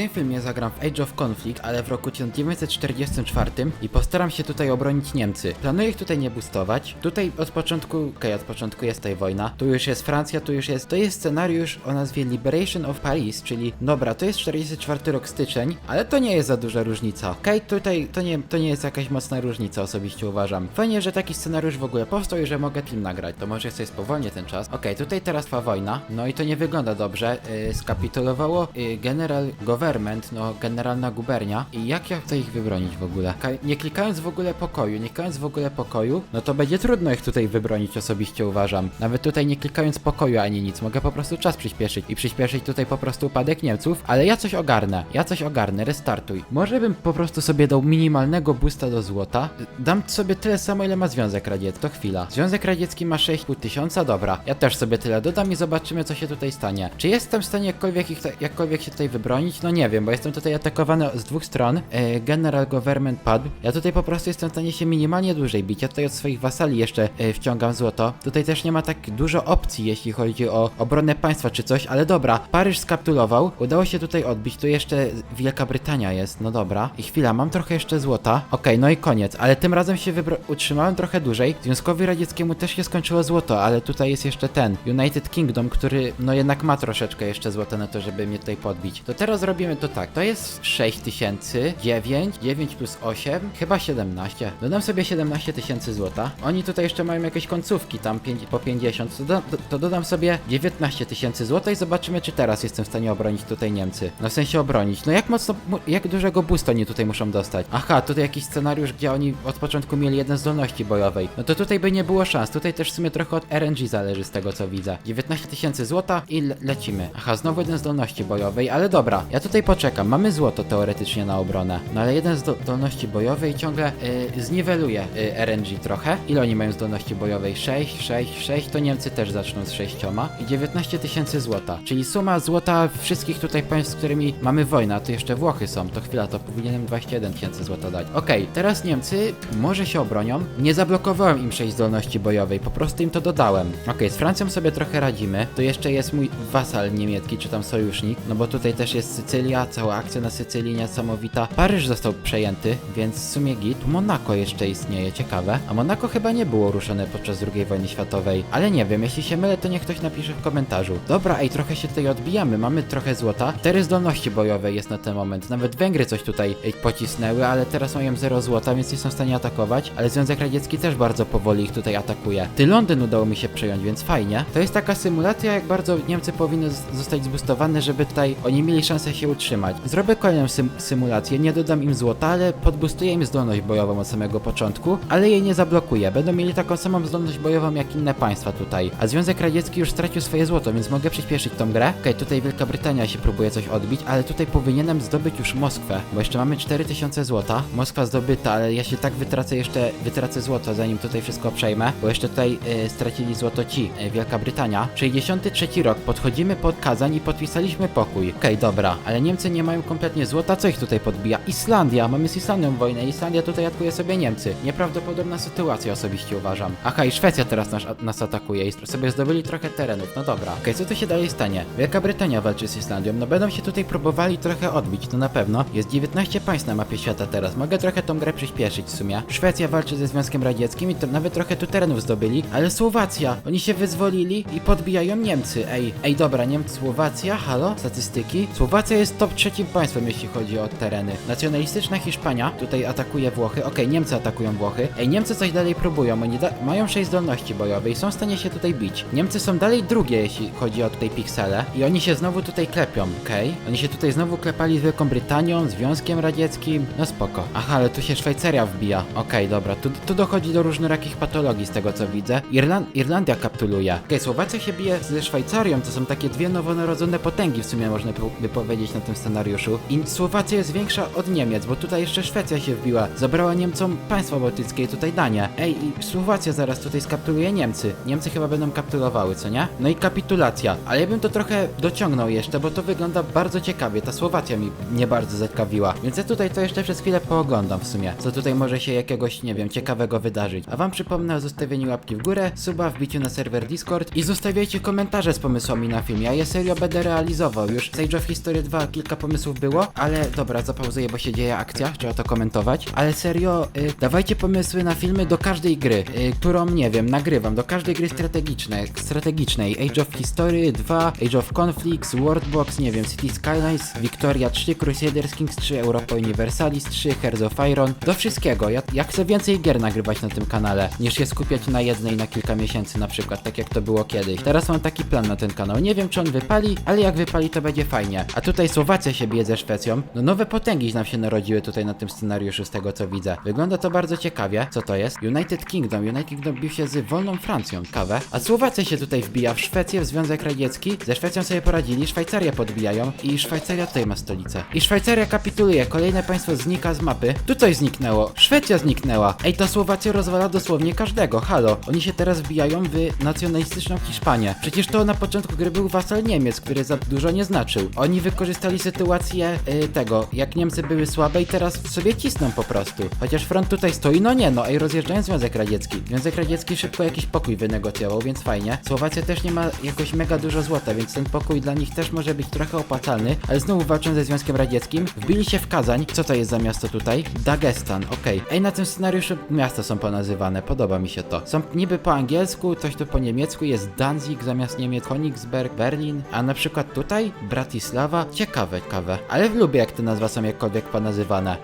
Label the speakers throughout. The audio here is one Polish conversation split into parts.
Speaker 1: tym filmie zagram w Age of Conflict, ale w roku 1944 i postaram się tutaj obronić Niemcy. Planuję ich tutaj nie boostować. Tutaj od początku, okej, od początku jest tutaj wojna. Tu już jest Francja, tu już jest. To jest scenariusz o nazwie Liberation of Paris, czyli dobra, to jest 44 rok styczeń, ale to nie jest za duża różnica. Okej, tutaj to nie, to nie jest jakaś mocna różnica, osobiście uważam. Fajnie, że taki scenariusz w ogóle powstał i że mogę film nagrać. To może sobie spowolnię ten czas. Okej, tutaj teraz trwa wojna, no i to nie wygląda dobrze. Yy, skapitulowało yy, General Government, no generalna gubernia. I jak ja chcę ich wybronić w ogóle? Nie klikając w ogóle pokoju, nie klikając w ogóle pokoju, no to będzie trudno ich tutaj wybronić, osobiście uważam. Nawet tutaj nie klikając pokoju ani nic, mogę po prostu czas przyspieszyć i przyspieszyć tutaj po prostu upadek Niemców, ale ja coś ogarnę, ja coś ogarnę, restartuj. Może bym po prostu sobie dał minimalnego boosta do złota. Dam sobie tyle samo, ile ma Związek Radziecki, to chwila. Związek Radziecki ma 6,5 tysiąca, dobra. Ja też sobie tyle dodam i zobaczymy, co się tutaj stanie. Czy jestem w stanie jakkolwiek, ich, jakkolwiek się tutaj wybronić? No nie wiem, bo jestem tutaj atakowany z dwóch stron. E, General Government padł. Ja tutaj po prostu jestem w stanie się minimalnie dłużej bić. Ja tutaj od swoich wasali jeszcze e, wciągam złoto. Tutaj też nie ma tak dużo opcji, jeśli chodzi o obronę państwa czy coś, ale dobra. Paryż skapitulował. Udało się tutaj odbić. Tu jeszcze Wielka Brytania jest. No dobra. I chwila, mam trochę jeszcze złota. Okej, no i koniec. Ale tym razem się utrzymałem trochę dłużej. Związkowi Radzieckiemu też się skończyło złoto, ale tutaj jest jeszcze ten United Kingdom, który no jednak ma troszeczkę jeszcze złota na to, żeby mnie tutaj podbić. To teraz robimy to tak. To jest 6000, 9, 9 plus 8, chyba 17. Dodam sobie 17 tysięcy złota. Oni tutaj jeszcze mają jakieś końcówki, tam 5, po 50. To, do, to dodam sobie 19 tysięcy złota i zobaczymy, czy teraz jestem w stanie obronić tutaj Niemcy. No w sensie obronić. No jak mocno, jak dużego boosta oni tutaj muszą dostać? Aha, tutaj jakiś scenariusz, gdzie oni od początku mieli jeden zdolności bojowej. No to tutaj by nie było szans. Tutaj też w sumie trochę od RNG zależy z tego co widzę. 19 tysięcy złota i le lecimy. Aha, znowu jeden zdolności bojowej, ale dobra. Ja tutaj poczekam. Mamy złoto teoretycznie na obronę. No ale jeden z zdolności bojowej ciągle yy, zniweluje yy, RNG trochę. Ile oni mają zdolności bojowej? 6, 6, 6. To Niemcy też zaczną z 6 i 19 tysięcy złota. Czyli suma złota wszystkich tutaj państw, z którymi mamy wojnę, a tu jeszcze Włochy są. To chwila, to powinienem 21 tysięcy złota dać. Okej, teraz Niemcy może się obronią. Nie zablokowałem im 6 zdolności bojowej, po prostu im to dodałem. Okej, z Francją sobie trochę radzimy. To jeszcze jest mój wasal niemiecki, czy tam sojusznik, no bo tutaj też jest Sycylia, cała akcja na Sycylii niesamowita. Paryż został przejęty, więc w sumie git. Monako jeszcze istnieje, ciekawe. A Monako chyba nie było ruszone podczas II wojny światowej, ale nie wiem, jeśli się mylę, to niech ktoś napisze w komentarzu. Dobra, ej, trochę się tutaj odbijamy, mamy trochę złota. Cztery zdolności bojowe jest na ten moment. Nawet Węgry coś tutaj ej, pocisnęły, ale teraz mają 0 złota, więc nie są w stanie atakować. Ale Związek Radziecki też bardzo powoli ich tutaj atakuje. Ty Londyn udało mi się przejąć, więc fajnie. To jest taka symulacja, jak bardzo Niemcy powinny zostać zbustowane, żeby tutaj oni mieli szansę się utrzymać. Zrobię kolejną sym symulację, nie dodam im złota, ale podbustuję im zdolność bojową od samego początku, ale jej nie zablokuję. Będą mieli taką samą zdolność bojową jak inne państwa tutaj. A Związek Radziecki już stracił swoje złoto, więc mogę przyspieszyć tą grę. Okej, tutaj Wielka Brytania się próbuje coś odbić, ale tutaj powinienem zdobyć już Moskwę, bo jeszcze mamy 4000 złota. Moskwa zdobyta, ale ja się tak wytracę jeszcze, wytracę złoto, zanim tutaj wszystko przejmę, bo jeszcze tutaj y, stracili złoto ci, y, Wielka Brytania. 63 rok, podchodzimy pod Kazań i podpisaliśmy pokój. Okej, dobra, ale Niemcy nie mają kompletnie złota, co ich tutaj podbija? Islandia, mamy z Islandią wojnę, Islandia tutaj atakuje sobie Niemcy. Nieprawdopodobna sytuacja osobiście uważam. Aha, i Szwecja teraz nas, nas atakuje i sobie zdobyli trochę terenów, no dobra. Okej, co tu się dalej stanie? Wielka Brytania walczy z Islandią, no będą się tutaj próbowali trochę odbić, to na pewno. Jest 19 państw na mapie świata teraz, mogę trochę tą grę przyspieszyć w sumie. Szwecja walczy ze Związkiem Radzieckim i to nawet trochę tu terenów zdobyli, ale Słowacja, oni się wyzwolili i podbijają Niemcy, ej. Ej, dobra, Niemcy, Słowacja, halo? Statystyki? Słowacja jest top trzecim państwem, jeśli chodzi o tereny. Nacjonalistyczna Hiszpania tutaj atakuje Włochy, okej, Niemcy atakują Włochy. Ej, Niemcy coś dalej próbują, oni da- mają 6 zdolności bojowej, są w stanie się tutaj bić. Niemcy są dalej drugie, jeśli chodzi o tutaj piksele i oni się znowu tutaj klepią, okej? Oni się tutaj znowu klepali z Wielką Brytanią, Związkiem Radzieckim, no spoko. Aha, ale tu się Szwajcaria wbija. Okej, dobra, tu, tu dochodzi do różnorakich patologii z tego co widzę. Irlan Irlandia kapituluje. Okej, Słowacja się bije ze Szwajcarią, to są takie dwie nowonarodzone potęgi w sumie można by powiedzieć na tym scenariuszu. I Słowacja jest większa od Niemiec, bo tutaj jeszcze Szwecja się wbiła. Zabrała Niemcom państwo bałtyckie i tutaj Dania. Ej, i Słowacja zaraz tutaj skapituluje Niemcy. Niemcy chyba będą kapitulowały, co nie? No i kapitulacja. Ale ja bym to trochę dociągnął jeszcze, bo to wygląda bardzo ciekawie. Ta Słowacja mi nie bardzo zaciekawiła. Więc ja tutaj to jeszcze przez chwilę pooglądam w sumie. Co tutaj może się jakiegoś, nie wiem, ciekawego wydarzyć. A wam przypomnę o zostawieniu łapki w górę, suba, wbiciu na serwer Discord i zostawiajcie komentarze z pomysłami na film. Ja je serio będę realizował. Już Sage of History 2 kilka pomysłów było, ale dobra, zapauzuję, bo się dzieje akcja, trzeba to komentować. Ale serio, y, dawajcie pomysły na filmy do każdej gry, y, którą, nie wiem, nagrywam, do każdej gry strategicznej, strategicznej. Age of History 2, Age of Conflicts, Worldbox, nie wiem, City Skylines, Victoria 3, Crusaders Kings 3, Europa Universalis 3, Hearts of Iron, do wszystkiego. Ja, ja chcę więcej gier nagrywać na tym kanale, niż się skupiać na jednej na kilka miesięcy na przykład, tak jak to było kiedyś. Teraz mam taki plan na ten kanał. Nie wiem, czy on wypali, ale jak wypali, to będzie fajnie. A tutaj Słowacja się bije ze Szwecją. No nowe potęgi nam się narodziły tutaj na tym scenariuszu, z tego co widzę. Wygląda to bardzo ciekawie. Co to jest? United Kingdom. United Kingdom bił się z wolną Francją. Kawę. A Słowacja się tutaj wbija w Szwecję, w Związek Radziecki. Ze Szwecją sobie poradzili, Szwajcarię podbijają i Szwajcaria tutaj ma stolicę. I Szwajcaria kapituluje, kolejne państwo znika z mapy. Tu coś zniknęło. Szwecja zniknęła. Ej, ta Słowacja rozwala dosłownie każdego. Halo. Oni się teraz wbijają w nacjonalistyczną Hiszpanię. Przecież to na początku gry był wasal Niemiec, który za dużo nie znaczył. Oni wykorzystali sytuację y, tego, jak Niemcy były słabe i teraz sobie cisną po prostu. Chociaż front tutaj stoi, no nie no, ej, rozjeżdżają Związek Radziecki. Związek Radziecki szybko jakiś pokój wynegocjował, więc fajnie. Słowacja też nie ma jakoś mega dużo złota, więc ten pokój dla nich też może być trochę opłacalny, ale znowu walczą ze Związkiem Radzieckim. Wbili się w Kazań. Co to jest za miasto tutaj? Dagestan, okej. Ej, na tym scenariuszu miasta są ponazywane, podoba mi się to. Są niby po angielsku, coś tu po niemiecku, jest Danzig zamiast Niemiec, Königsberg, Berlin, a na przykład tutaj Bratislava. Ciekawe, kawe. Ale lubię jak te nazwy są jakkolwiek ponazywane.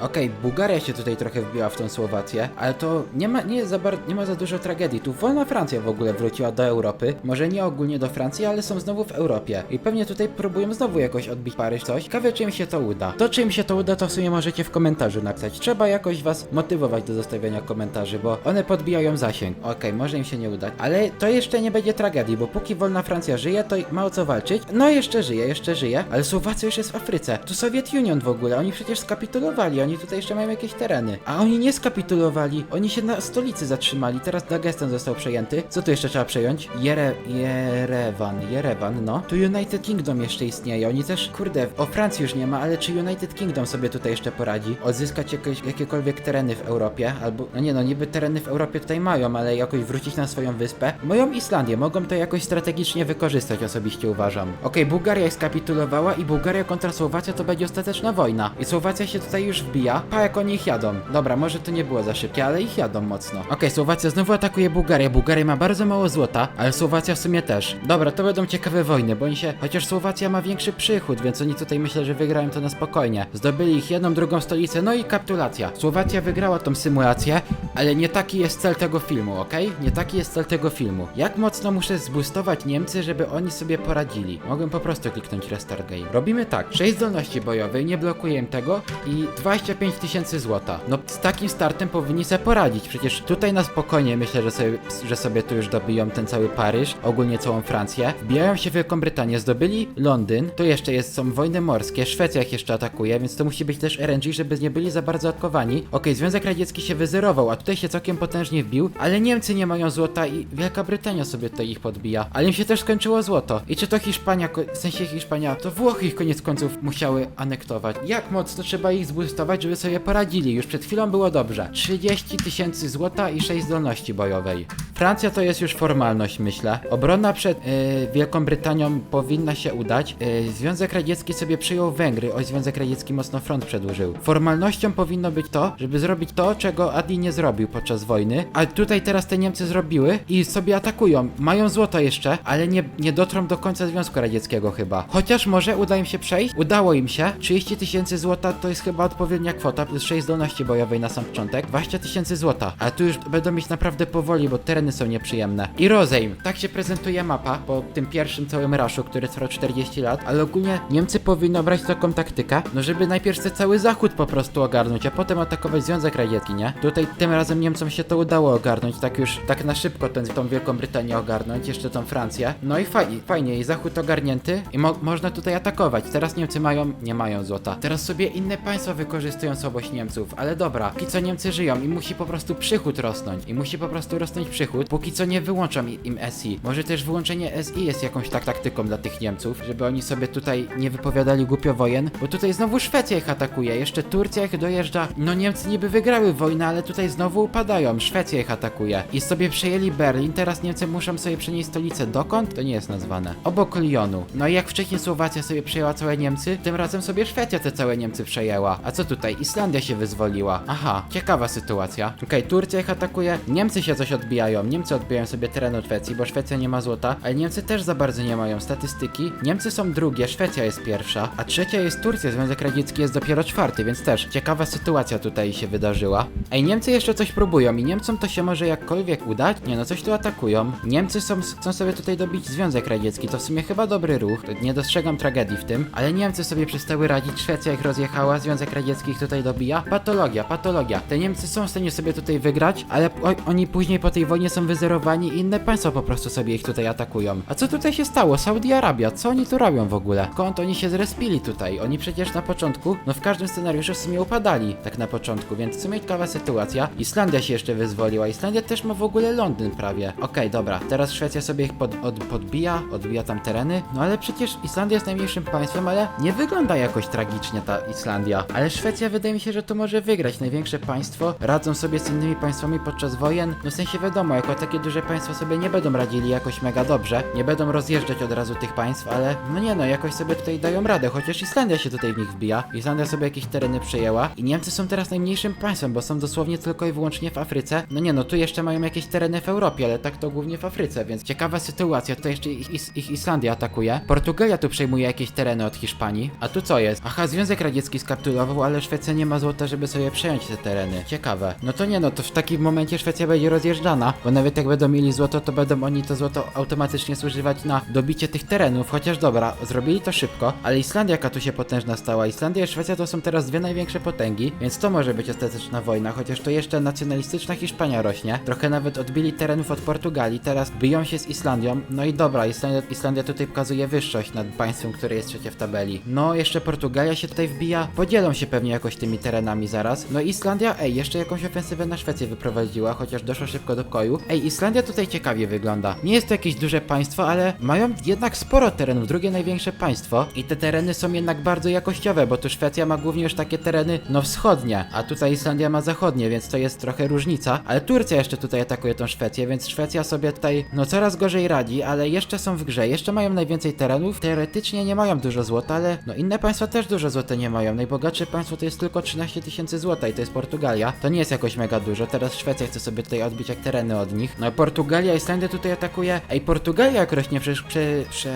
Speaker 1: Okej, Bułgaria się tutaj trochę wbiła w tą Słowację, ale to nie ma, nie, za bar- nie ma za dużo tragedii. Tu wolna Francja w ogóle wróciła do Europy. Może nie ogólnie do Francji, ale są znowu w Europie. I pewnie tutaj próbują znowu jakoś odbić Paryż coś. Ciekawe, czy im się to uda. To, czy im się to uda, to w sumie możecie w komentarzu napisać. Trzeba jakoś was motywować do zostawiania komentarzy, bo one podbijają zasięg. Okej, może im się nie udać, ale to jeszcze nie będzie tragedii, bo póki wolna Francja żyje, to ma o co walczyć. No jeszcze żyje, jeszcze żyje, ale Słowacja już jest w Afryce. Tu Soviet Union w ogóle, oni przecież skapitulowali, oni tutaj jeszcze mają jakieś tereny. A oni nie skapitulowali, oni się na stolicy zatrzymali, teraz Dagestan został przejęty. Co tu jeszcze trzeba przejąć? Jere... Jerewan, Jerewan, no. Tu United Kingdom jeszcze istnieje, oni też, kurde, o Francji już nie ma, ale czy United Kingdom sobie tutaj jeszcze poradzi? Odzyskać jakieś, jakiekolwiek tereny w Europie, albo, no nie no, niby tereny w Europie tutaj mają, ale jakoś wrócić na swoją wyspę. Moją Islandię, mogą to jakoś strategicznie wykorzystać, osobiście uważam. Okej, Bułgaria skapitulowała i Bułgaria kontra Słowacja to będzie ostateczna wojna. I Słowacja się tutaj już wbija. Pa, jak oni ich jadą. Dobra, może to nie było za szybkie, ale ich jadą mocno. Okej, Słowacja znowu atakuje Bułgarię. Bułgaria ma bardzo mało złota, ale Słowacja w sumie też. Dobra, to będą ciekawe wojny, bo oni się... Chociaż Słowacja ma większy przychód, więc oni tutaj myślę, że wygrają to na spokojnie. Zdobyli ich jedną, drugą stolicę, no i kapitulacja. Słowacja wygrała tą symulację, ale nie taki jest cel tego filmu, okej? Nie taki jest cel tego filmu. Jak mocno muszę zboostować Niemcy, żeby oni sobie poradzili? Mogłem po prostu kliknąć Restart Game. Robimy tak, 6 zdolności bojowej, nie blokuję im tego i 25 tysięcy złota. No z takim startem powinni sobie poradzić, przecież tutaj na spokojnie myślę, że sobie, że sobie tu już dobiją ten cały Paryż, ogólnie całą Francję. Wbijają się w Wielką Brytanię, zdobyli Londyn, tu jeszcze jest, są wojny morskie, Szwecja ich jeszcze atakuje, więc to musi być też RNG, żeby nie byli za bardzo atakowani. Okej, Związek Radziecki się wyzerował, a tutaj się całkiem potężnie wbił, ale Niemcy nie mają złota i Wielka Brytania sobie tutaj ich podbija. Ale im się też skończyło złoto. I czy to Hiszpania, w sensie Hiszpania, to Włochy ich koniec końców musiały anektować. Jak mocno trzeba ich zboostować, żeby sobie poradzili? Już przed chwilą było dobrze. 30 tysięcy złota i 6 zdolności bojowej. Francja to jest już formalność, myślę. Obrona przed yy, Wielką Brytanią powinna się udać. Yy, Związek Radziecki sobie przyjął Węgry. Oj, Związek Radziecki mocno front przedłużył. Formalnością powinno być to, żeby zrobić to, czego Adi nie zrobił podczas wojny. A tutaj teraz te Niemcy zrobiły i sobie atakują. Mają złoto jeszcze, ale nie, nie dotrą do końca Związku Radzieckiego chyba. Chociaż może uda im się przejść. Udało im się. 30 tysięcy złota to jest chyba odpowiednia kwota, plus 6 zdolności bojowej na sam początek. 20 tysięcy złota. A tu już będą mieć naprawdę powoli, bo tereny są nieprzyjemne. I rozejm. Tak się prezentuje mapa po tym pierwszym całym raszu, który trwał 40 lat, ale ogólnie Niemcy powinno brać taką taktykę, no żeby najpierw ten cały zachód po prostu ogarnąć, a potem atakować Związek Radziecki, nie? Tutaj tym razem Niemcom się to udało ogarnąć, tak już, tak na szybko ten, tą Wielką Brytanię ogarnąć, jeszcze tą Francję. No i fajnie, fajnie, i zachód ogarnięty i mo można tutaj atakować. Teraz Niemcy mają, nie mają złota. Teraz sobie inne państwa wykorzystują słabość Niemców, ale dobra, póki co Niemcy żyją i musi po prostu przychód rosnąć. I musi po prostu rosnąć przychód, póki co nie wyłączam im SI. Może też wyłączenie SI jest jakąś tak taktyką dla tych Niemców, żeby oni sobie tutaj nie wypowiadali głupio wojen, bo tutaj znowu Szwecja ich atakuje, jeszcze Turcja ich dojeżdża. No Niemcy niby wygrały wojnę, ale tutaj znowu upadają, Szwecja ich atakuje. I sobie przejęli Berlin, teraz Niemcy muszą sobie przenieść stolicę dokąd? To nie jest nazwane. Obok Lyonu. No i jak wcześniej Słowacja sobie sobie przejęła całe Niemcy, tym razem sobie Szwecja te całe Niemcy przejęła. A co tutaj? Islandia się wyzwoliła. Aha, ciekawa sytuacja. Okej, Turcja ich atakuje, Niemcy się coś odbijają. Niemcy odbijają sobie teren od Szwecji, bo Szwecja nie ma złota, ale Niemcy też za bardzo nie mają statystyki. Niemcy są drugie, Szwecja jest pierwsza, a trzecia jest Turcja, Związek Radziecki jest dopiero czwarty, więc też ciekawa sytuacja tutaj się wydarzyła. Ej, Niemcy jeszcze coś próbują i Niemcom to się może jakkolwiek udać? Nie no, coś tu atakują. Niemcy są, chcą sobie tutaj dobić Związek Radziecki, to w sumie chyba dobry ruch, nie dostrzegam tragedii w tym, ale Niemcy sobie przestały radzić, Szwecja ich rozjechała, Związek Radziecki ich tutaj dobija. Patologia, patologia. Te Niemcy są w stanie sobie tutaj wygrać, ale oni później po tej wojnie są wyzerowani i inne państwa po prostu sobie ich tutaj atakują. A co tutaj się stało? Saudi Arabia, co oni tu robią w ogóle? Skąd oni się zrespili tutaj? Oni przecież na początku, no w każdym scenariuszu w sumie upadali, tak na początku, więc w sumie ciekawa sytuacja. Islandia się jeszcze wyzwoliła, Islandia też ma w ogóle Londyn prawie. Okej, dobra, teraz Szwecja sobie ich pod, od, podbija, odbija tam tereny, no ale przecież Islandia jest najmniejszym państwem, ale nie wygląda jakoś tragicznie ta Islandia. Ale Szwecja wydaje mi się, że to może wygrać. Największe państwo radzą sobie z innymi państwami podczas wojen. No w sensie wiadomo, jako takie duże państwa sobie nie będą radzili jakoś mega dobrze. Nie będą rozjeżdżać od razu tych państw, ale no nie no, jakoś sobie tutaj dają radę. Chociaż Islandia się tutaj w nich wbija. Islandia sobie jakieś tereny przejęła. I Niemcy są teraz najmniejszym państwem, bo są dosłownie tylko i wyłącznie w Afryce. No nie no, tu jeszcze mają jakieś tereny w Europie, ale tak to głównie w Afryce, więc ciekawa sytuacja. Tutaj jeszcze ich, ich Islandia atakuje. Portugalia tu przejmuje jakieś tereny od Hiszpanii. A tu co jest? Aha, Związek Radziecki skapitulował, ale Szwecja nie ma złota, żeby sobie przejąć te tereny. Ciekawe. No to nie no, to w takim momencie Szwecja będzie rozjeżdżana, bo nawet jak będą mieli złoto, to będą oni to złoto automatycznie zużywać na dobicie tych terenów. Chociaż dobra, zrobili to szybko, ale Islandia jaka tu się potężna stała. Islandia i Szwecja to są teraz dwie największe potęgi, więc to może być ostateczna wojna, chociaż to jeszcze nacjonalistyczna Hiszpania rośnie. Trochę nawet odbili terenów od Portugalii, teraz biją się z Islandią. No i dobra, Islandia, Islandia tutaj pokazuje wyższość nad państwem, które jest trzecie w tabeli. No, jeszcze Portugalia się tutaj wbija. Podzielą się pewnie jakoś tymi terenami zaraz. No Islandia, ej, jeszcze jakąś ofensywę na Szwecję wyprowadziła, chociaż doszło szybko do koju. Ej, Islandia tutaj ciekawie wygląda. Nie jest to jakieś duże państwo, ale mają jednak sporo terenów, drugie największe państwo. I te tereny są jednak bardzo jakościowe, bo tu Szwecja ma głównie już takie tereny, no wschodnie, a tutaj Islandia ma zachodnie, więc to jest trochę różnica. Ale Turcja jeszcze tutaj atakuje tą Szwecję, więc Szwecja sobie tutaj, no coraz gorzej radzi, ale jeszcze są w grze, jeszcze mają najwięcej terenów. Teoretycznie nie mają dużo złota, ale no inne państwa też dużo złota nie mają. Najbogatsze państwo to jest tylko 13 tysięcy złota i to jest Portugalia. To nie jest jakoś mega dużo. Teraz Szwecja chce sobie tutaj odbić jak tereny od nich. No Portugalia, Islandia tutaj atakuje. Ej, Portugalia jak rośnie, przecież prze, prze...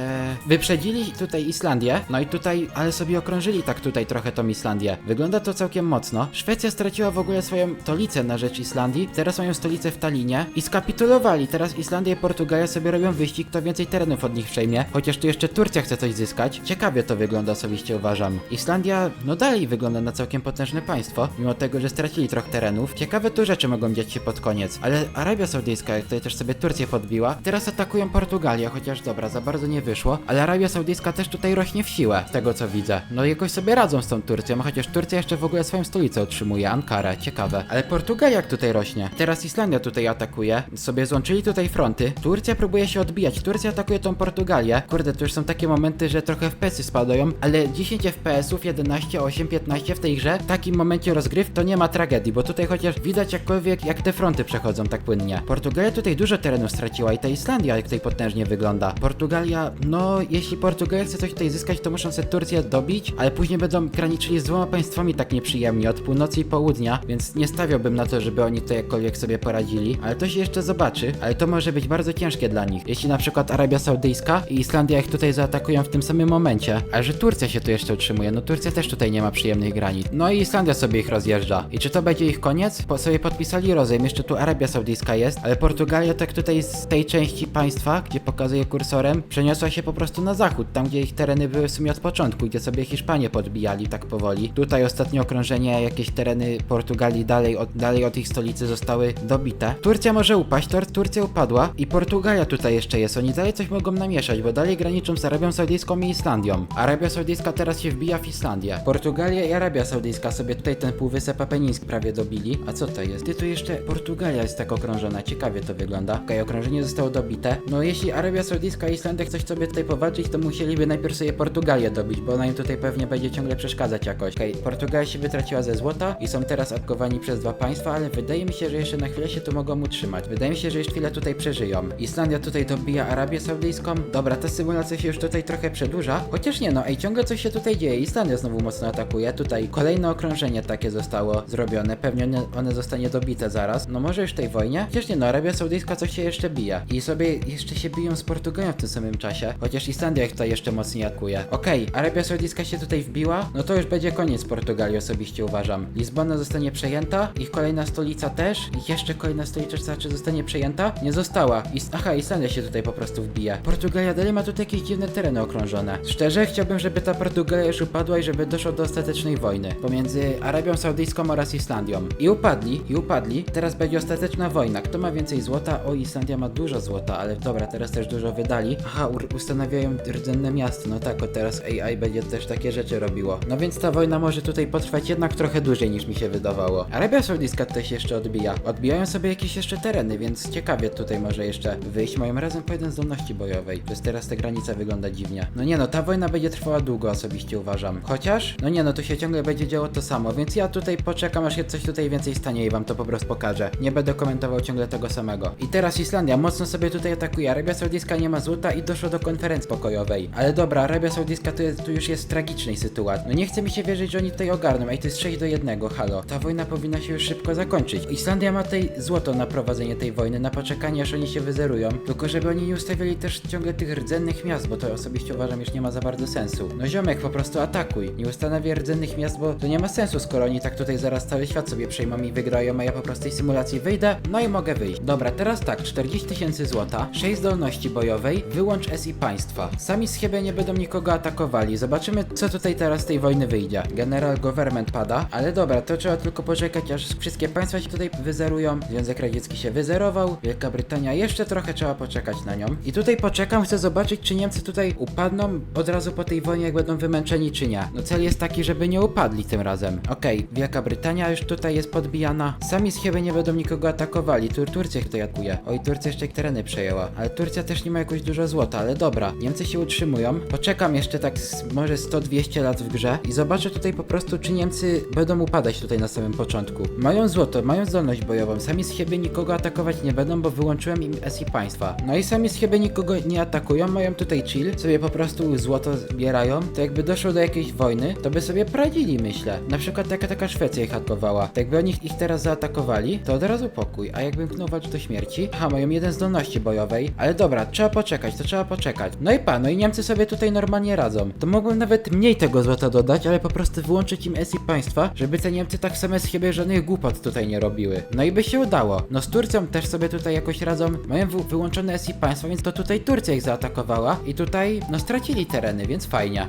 Speaker 1: wyprzedzili tutaj Islandię. No i tutaj, ale sobie okrążyli tak tutaj trochę tą Islandię. Wygląda to całkiem mocno. Szwecja straciła w ogóle swoją stolicę na rzecz Islandii. Teraz mają stolicę w Talinie i skapitulowali. Teraz Islandia i Portugalia sobie robią wyścig, kto więcej terenów od nich przejmie. Chociaż tu jeszcze Turcja chce coś zyskać. Ciekawie to wygląda osobiście uważam. Islandia, no dalej wygląda na całkiem potężne państwo, mimo tego, że stracili trochę terenów. Ciekawe tu rzeczy mogą dziać się pod koniec. Ale Arabia Saudyjska, jak tutaj też sobie Turcję podbiła, teraz atakują Portugalię, chociaż dobra, za bardzo nie wyszło. Ale Arabia Saudyjska też tutaj rośnie w siłę, z tego co widzę. No jakoś sobie radzą z tą Turcją, chociaż Turcja jeszcze w ogóle swoją stolicę otrzymuje, Ankarę, ciekawe. Ale Portugalia jak tutaj rośnie. Teraz Islandia tutaj atakuje, sobie złączyli tutaj fronty. Turcja próbuje się odbijać, Turcja atakuje tą Portugalię. Kurde, to już są takie momenty, że trochę FPS-y spadają, ale 10 FPS-ów, 11, 8, 15 w tej grze, w takim momencie rozgryw to nie ma tragedii, bo tutaj chociaż widać jakkolwiek jak te fronty przechodzą tak płynnie. Portugalia tutaj dużo terenów straciła i ta Islandia jak tutaj potężnie wygląda. Portugalia, no jeśli Portugalia chce coś tutaj zyskać, to muszą sobie Turcję dobić, ale później będą graniczyli z dwoma państwami tak nieprzyjemnie, od północy i południa, więc nie stawiałbym na to, żeby oni tutaj jakkolwiek sobie poradzili, ale to się jeszcze zobaczy, ale to może być bardzo ciężkie dla nich. Jeśli na przykład Arabia Saudyjska i Islandia ich tutaj zaatakują w tym samym momencie, a że Turcja się tu jeszcze utrzymuje, no Turcja też tutaj nie ma przyjemnych granic. No i Islandia sobie ich rozjeżdża. I czy to będzie ich koniec? Po sobie podpisali rozejm, jeszcze tu Arabia Saudyjska jest, ale Portugalia tak tutaj z tej części państwa, gdzie pokazuje kursorem, przeniosła się po prostu na zachód, tam gdzie ich tereny były w sumie od początku, gdzie sobie Hiszpanie podbijali tak powoli. Tutaj ostatnie okrążenie, jakieś tereny Portugalii dalej od, dalej od ich stolicy zostały dobite. Turcja może upaść, Tor Turcja upadła i Portugalia tutaj jeszcze jest. Oni dalej coś mogą namieszać, bo dalej graniczą z Arabią Saudyjską i Islandią. Arabia Saudyjska teraz się wbija w Islandię. Portugalia i Arabia Saudyjska sobie tutaj ten półwysep Apeniński prawie dobili. A co to jest? Ty tu jeszcze Portugalia jest tak okrążona, ciekawie to wygląda. Okej, okrążenie zostało dobite. No jeśli Arabia Saudyjska i Islandia chcą sobie tutaj powalczyć, to musieliby najpierw sobie Portugalię dobić, bo ona im tutaj pewnie będzie ciągle przeszkadzać jakoś. Okej, Portugalia się wytraciła ze złota i są teraz atakowani przez dwa państwa, ale wydaje mi się, że jeszcze na chwilę się tu mogą utrzymać. Wydaje mi się, że jeszcze chwilę tutaj przeżyją. Islandia tutaj dobija Arabię Saudyjską. Dobra, ta symulacja się już tutaj trochę przedłuża. Chociaż nie no, ej, ciągle coś się tutaj dzieje. Islandia znowu mocno atakuje. Tutaj kolejne okrążenie takie zostało zrobione. Pewnie one, one zostanie dobite zaraz. No może już w tej wojnie? Chociaż nie no, Arabia Saudyjska coś się jeszcze bije. I sobie jeszcze się biją z Portugalią w tym samym czasie. Chociaż Islandia ich tutaj jeszcze mocniej atakuje. Okej, Arabia Saudyjska się tutaj wbiła. No to już będzie koniec Portugalii osobiście uważam. Lizbona zostanie przejęta. Ich kolejna stolica też. Ich jeszcze kolejna stolica czy zostanie przejęta? Nie została. Is Aha, Islandia się tutaj po prostu wbija. Portugalia dalej ma tutaj jakieś dziwne tereny okrążone. Szczerze chciałbym, żeby ta Portugalia już upadła i żeby doszło do ostatecznej wojny pomiędzy Arabią Saudyjską oraz Islandią. I upadli, i upadli. Teraz będzie ostateczna wojna. Kto ma więcej złota? O, Islandia ma dużo złota, ale dobra, teraz też dużo wydali. Aha, ustanawiają rdzenne miasto. No tak, o teraz AI będzie też takie rzeczy robiło. No więc ta wojna może tutaj potrwać jednak trochę dłużej niż mi się wydawało. Arabia Saudyjska się jeszcze odbija. Odbijają sobie jakieś jeszcze tereny, więc ciekawie tutaj może jeszcze wyjść. Mają razem po jeden zdolności bojowej. Przez teraz ta granica wygląda dziwnie. No nie no, ta wojna będzie trwała długo osobiście uważam. Chociaż, no nie no, tu się ciągle będzie działo to samo, więc ja tutaj poczekam aż się coś tutaj więcej stanie i wam to po prostu pokażę. Nie będę komentował ciągle tego samego. I teraz Islandia mocno sobie tutaj atakuje. Arabia Saudyjska nie ma złota i doszło do konferencji pokojowej. Ale dobra, Arabia Saudyjska tu, jest, tu już jest w tragicznej sytuacji. No nie chce mi się wierzyć, że oni tutaj ogarną. Ej, to jest 6 do 1, halo. Ta wojna powinna się już szybko zakończyć. Islandia ma tutaj złoto na prowadzenie tej wojny, na poczekanie aż oni się wyzerują. Tylko żeby oni nie ustawiali też ciągle tych rdzennych miast, bo to osobiście uważam już nie ma za bardzo sensu. No ziomek, po prostu atakuj. Nie ustanawiaj rdzennych miast, bo to nie ma sensu, skoro oni tak tutaj zaraz cały świat sobie przejmą i wygrają, a ja po prostu z tej symulacji wyjdę, no i mogę wyjść. Dobra, teraz tak, 40 tysięcy złota, 6 zdolności bojowej, wyłącz SI państwa. Sami z siebie nie będą nikogo atakowali. Zobaczymy, co tutaj teraz z tej wojny wyjdzie. General Government pada, ale dobra, to trzeba tylko poczekać, aż wszystkie państwa się tutaj wyzerują. Związek Radziecki się wyzerował, Wielka Brytania jeszcze trochę trzeba poczekać na nią. I tutaj poczekam, chcę zobaczyć, czy Niemcy tutaj upadną od razu po tej wojnie, jak będą wymęczeni, czy nie. No cel jest taki, żeby nie upadli tym razem. Okej, Wielka Brytania już tutaj jest podbijana. Sami z siebie nie będą nikogo atakowali. Tur Turcja tutaj atakuje. Oj, Turcja jeszcze tereny przejęła. Ale Turcja też nie ma jakoś dużo złota, ale dobra. Niemcy się utrzymują. Poczekam jeszcze tak może 100-200 lat w grze i zobaczę tutaj po prostu, czy Niemcy będą upadać tutaj na samym początku. Mają złoto, mają zdolność bojową. Sami z siebie nikogo atakować nie będą, bo wyłączyłem im SI państwa. No i sami z siebie nikogo nie atakują, mają tutaj chill, sobie po prostu złoto zbierają. To jakby doszło do jakiejś wojny, to by sobie poradzili, myślę. Na przykład taka taka Szwecja ich atakowała. To jakby oni ich teraz zaatakowali, to od razu pokój. A jakbym knął walcz do śmierci, aha, mają jeden zdolności bojowej, ale dobra, trzeba poczekać, to trzeba poczekać. No i pa, no i Niemcy sobie tutaj normalnie radzą. To mogłem nawet mniej tego złota dodać, ale po prostu wyłączyć im SI państwa, żeby te Niemcy tak same z siebie żadnych głupot tutaj nie robiły. No i by się udało. No z Turcją też sobie tutaj jakoś radzą. Mają wy wyłączone SI państwa, więc to tutaj Turcja ich zaatakowała i tutaj, no stracili tereny, więc fajnie.